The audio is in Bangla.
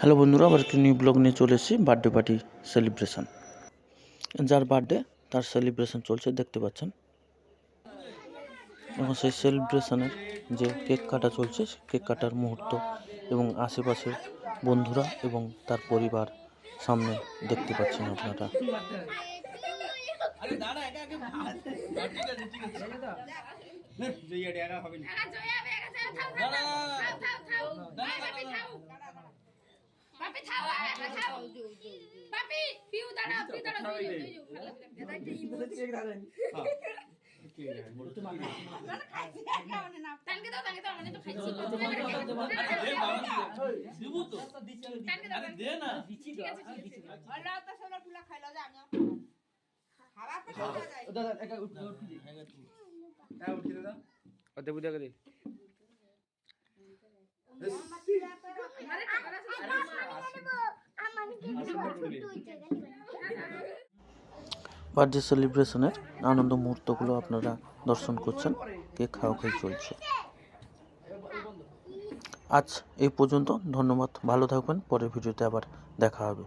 হ্যালো বন্ধুরা আবার একটি নিউ ব্লগ নিয়ে চলে এসেছি বার্থডে পার্টি সেলিব্রেশন যার বার্থডে তার সেলিব্রেশন চলছে দেখতে পাচ্ছেন। এবং সেই সেলিব্রেশনের যে কেক কাটা চলছে কেক কাটার মুহূর্ত এবং আশেপাশের বন্ধুরা এবং তার পরিবার সামনে দেখতে পাচ্ছেন আপনারা। পাপি থাও আরে থাও পাপি পিউ দাঁড়া পিউ দাঁড়া দুই দুই টানকে দাও টানকে দাও মানে তো খাইছি। টানকে দাও দে না। আছে ঠিক আছে আরে বার্থডে সেলিব্রেশনের আনন্দ মুহূর্তগুলো আপনারা দর্শন করছেন। কে খাওয়া খাই চলছে। আজ এই পর্যন্ত, ধন্যবাদ। ভালো থাকবেন। পরের ভিডিওতে আবার দেখা হবে।